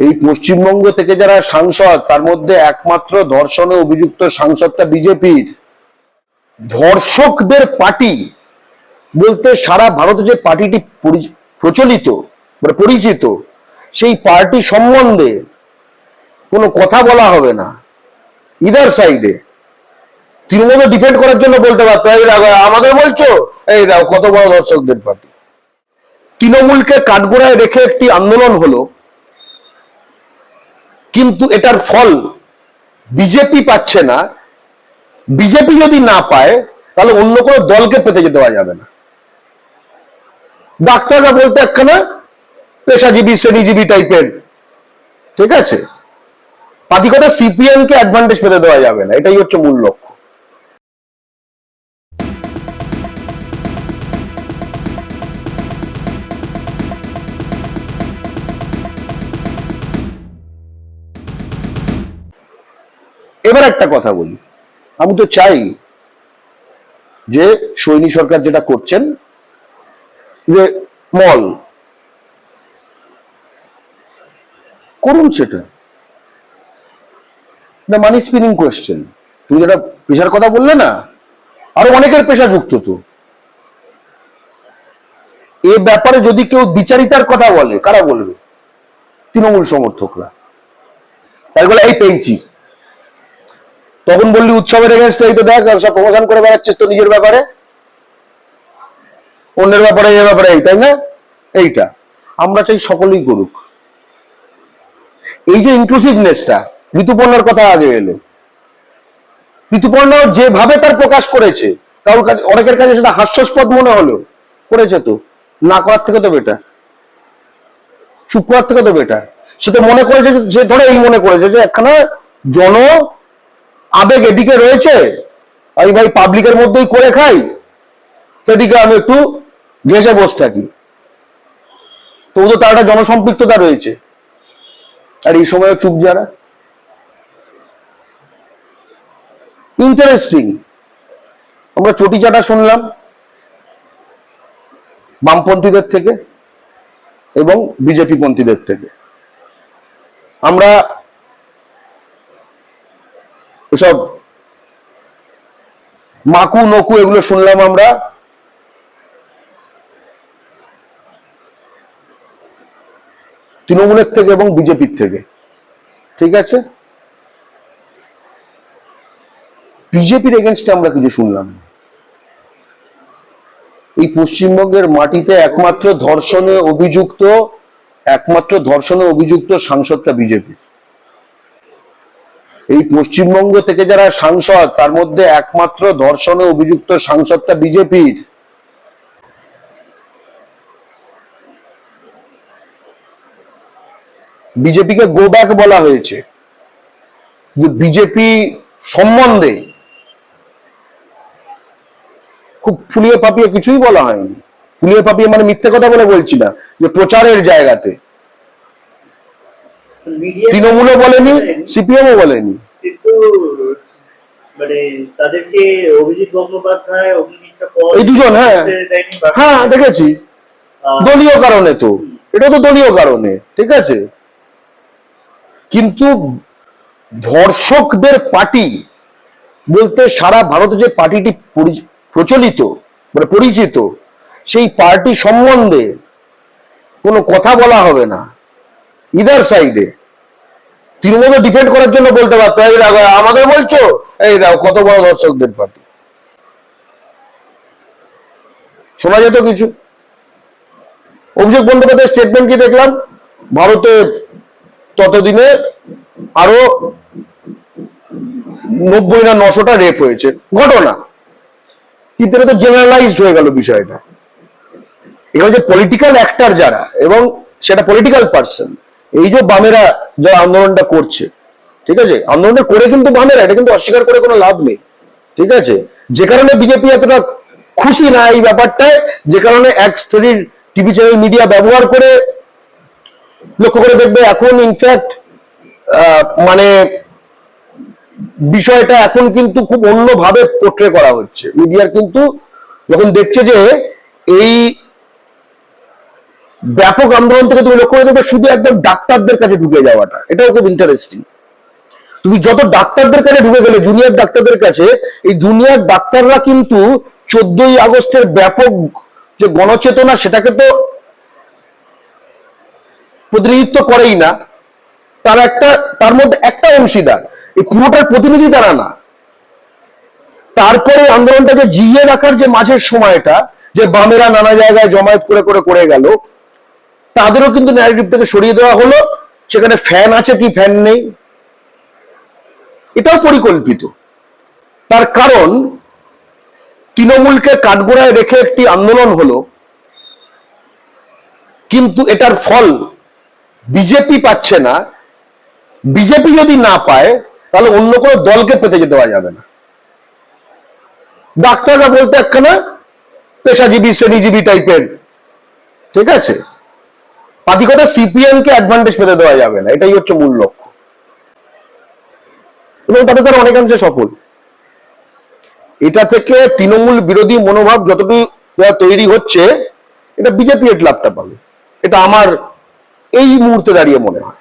এই পশ্চিমবঙ্গ থেকে যারা সাংসদ, তার মধ্যে একমাত্র ধর্ষণে অভিযুক্ত সাংসদটা বিজেপির। ধর্ষকদের পার্টি বলতে সারা ভারতে যে পার্টিটি পরি- প্রচলিত মানে পরিচিত, সেই পার্টি সম্বন্ধে কোনো কথা বলা হবে না। ইদার সাইডে তৃণমূল ডিপেন্ড করার জন্য বলতে পারতো, এই দেখো, আমাদের বলছো? এই দেখো, কত বড় দর্শকদের পার্টি। তৃণমূলকে কাঠগোড়ায় রেখে একটি আন্দোলন হলো কিন্তু এটার ফল বিজেপি পাচ্ছে না। বিজেপি যদি না পায়, তাহলে অন্য কোনো দলকে পেতে যেতে দেওয়া যাবে না। ডাক্তাররা বলতে একখানা পেশাজীবী, শ্রেণীজীবী টাইপের, ঠিক আছে? পাতি কথা সিপিএম কে অ্যাডভান্টেজ পেতে দেওয়া যাবে না, এটাই হচ্ছে মূল লক্ষ্য। এবার একটা কথা বলি। আমি তো চাই যে সৈনী সরকার যেটা করছেন, যে মল, করুন সেটা। না মানি স্পিনিং কোয়েশ্চেন তুমি যেটা পেশার কথা বললে না, আরও অনেকের পেশা যুক্ত তো। এ ব্যাপারে যদি কেউ বিচারিতার কথা বলে, কারা বলবে? তৃণমূল সমর্থকরা। তাই বলে এই পেয়েছি তখন বললি উৎসবের এগেনস্ট এই তো দেখ, সব প্রমোশন করে বেড়াচ্ছিস তো নিজের ব্যাপারে। অন্যের ব্যাপারে এ ব্যাপারে এই, তাই না? এইটা। আমরা চাই সকলেই করুক। এই যে ইনক্লুসিভনেসটা ঋতুপর্ণার কথা আগে এলো। ঋতুপর্ণা যেভাবে তার প্রকাশ করেছে, কারোর কাছে, অনেকের কাছে সেটা হাস্যাস্পদ মনে হলো। করেছে তো। না করার থেকে তো বেটার চুপ করার থেকে তো বেটার সে তো মনে করেছে যে ধরে এই মনে করেছে যে, একখানা জন আবেগ এদিকে রয়েছে? আমি ভাই পাবলিকের মধ্যেই করে খাই। সেদিকে আমি একটু ঘেসে বসে থাকি। তবু তো তার একটা জনসম্পৃক্ততা রয়েছে। আর এই সময় চুপ যারা। ইন্টারেস্টিং আমরা চটি চাটা শুনলাম বামপন্থীদের থেকে এবং বিজেপি পন্থীদের থেকে। আমরা এসব মাকু, নকু, এগুলো শুনলাম আমরা। তৃণমূলের থেকে এবং বিজেপির থেকে। ঠিক আছে? বিজেপির এগেনস্টে আমরা কিছু শুনলাম। এই পশ্চিমবঙ্গের মাটিতে একমাত্র ধর্ষণে অভিযুক্ত, একমাত্র ধর্ষণে অভিযুক্ত সাংসদটা বিজেপি এই পশ্চিমবঙ্গ থেকে যারা সাংসদ, তার মধ্যে একমাত্র ধর্ষণে অভিযুক্ত সাংসদটা বিজেপির বিজেপিকে গো বলা হয়েছে। বিজেপি সম্বন্ধে খুব ফুলিয়ে পাপিয়ে কিছুই বলা হয়নি। ফুলিয়ে পাপিয়ে মানে মিথ্যে কথা বলে বলছি না, যে প্রচারের জায়গাতে। তৃণমূলও বলেনি সিপিএমও বলেনি। কিন্তু মানে তাদেরকে অভিজিৎ গঙ্গোপাধ্যায় এই দুজন, হ্যাঁ। বা- হ্যাঁ দেখেছি। দলীয় কারণে তো। এটা তো দলীয় কারণে ঠিক আছে? কিন্তু ধর্ষকদের পার্টি বলতে সারা ভারতে যে পার্টিটি পরি- প্রচলিত মানে পরিচিত সেই পার্টি সম্বন্ধে কোনো কথা বলা হবে না। ইদার সাইডে তৃণমূল ডিপেন্ড করার জন্য বলতে পারতো। এই দেখো, আমাদের বলছো? এই দেখো, কত বড় দর্শকদের পার্টি শোনা যেত কিছু? অভিষেক বন্দ্যোপাধ্যায়ের স্টেটমেন্ট কি দেখলাম? ভারতে ততদিনে আরও নব্বই না নশোটা রেপ হয়েছে। ঘটনা। কিন্তু এটা তো জেনারেলাইজড হয়ে গেল বিষয়টা। এখানে যে পলিটিক্যাল অ্যাক্টার যারা, এবং সেটা পলিটিক্যাল পার্সন এই যে বামেরা যারা আন্দোলনটা করছে, ঠিক আছে? আন্দোলনটা করে কিন্তু বামেরা, এটা কিন্তু অস্বীকার করে কোনো লাভ নেই, ঠিক আছে? যে কারণে বিজেপি এতটা খুশি না এই ব্যাপারটায়, যে কারণে এক শ্রেণির টিভি চ্যানেল মিডিয়া ব্যবহার করে লক্ষ্য করে দেখবে এখন ইনফ্যাক্ট মানে বিষয়টা এখন কিন্তু খুব অন্যভাবে পোট্রে করা হচ্ছে। মিডিয়ার কিন্তু যখন দেখছে যে এই ব্যাপক আন্দোলন থেকে তুমি লক্ষ্য করে দেখবে শুধু একদম ডাক্তারদের কাছে ঢুকে যাওয়াটা। এটাও খুব ইন্টারেস্টিং তুমি যত ডাক্তারদের কাছে ঢুকে গেলে জুনিয়র ডাক্তারদের কাছে, এই জুনিয়র ডাক্তাররা কিন্তু চোদ্দই আগস্টের ব্যাপক যে গণচেতনা, সেটাকে তো প্রতিনিধিত্ব করেই না। তার একটা, তার মধ্যে একটা অংশীদার। এই পুরোটার প্রতিনিধি তারা না। তারপরে আন্দোলনটাকে জিইয়ে রাখার যে মাঝের সময়টা, যে বামেরা নানা জায়গায় জমায়েত করে করে করে গেল তাদেরও কিন্তু ন্যারেটিভটাকে সরিয়ে দেওয়া হলো। সেখানে ফ্যান আছে কি ফ্যান নেই? এটাও পরিকল্পিত। তার কারণ, তৃণমূলকে কাঠগোড়ায় রেখে একটি আন্দোলন হলো। কিন্তু এটার ফল বিজেপি পাচ্ছে না। বিজেপি যদি না পায়, তাহলে অন্য কোনো দলকে পেতে যেতে দেওয়া যাবে না। ডাক্তাররা বলতে একখানা, পেশাজীবী, শ্রেণীজীবী টাইপের ঠিক আছে? পাতিকতা সিপিএম কে অ্যাডভান্টেজ পেতে দেওয়া যাবে না, এটাই হচ্ছে মূল লক্ষ্য। এবং তাতে তারা অনেকাংশে সফল। এটা থেকে তৃণমূল বিরোধী মনোভাব যতটুকু তৈরি হচ্ছে, এটা বিজেপি এর লাভটা পাবে। এটা আমার এই মুহূর্তে দাঁড়িয়ে মনে হয়।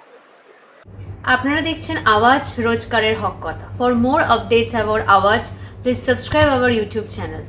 আপনারা দেখছেন আওয়াজ রোজকারের হক কথা। For more updates about Awaaz please subscribe our YouTube channel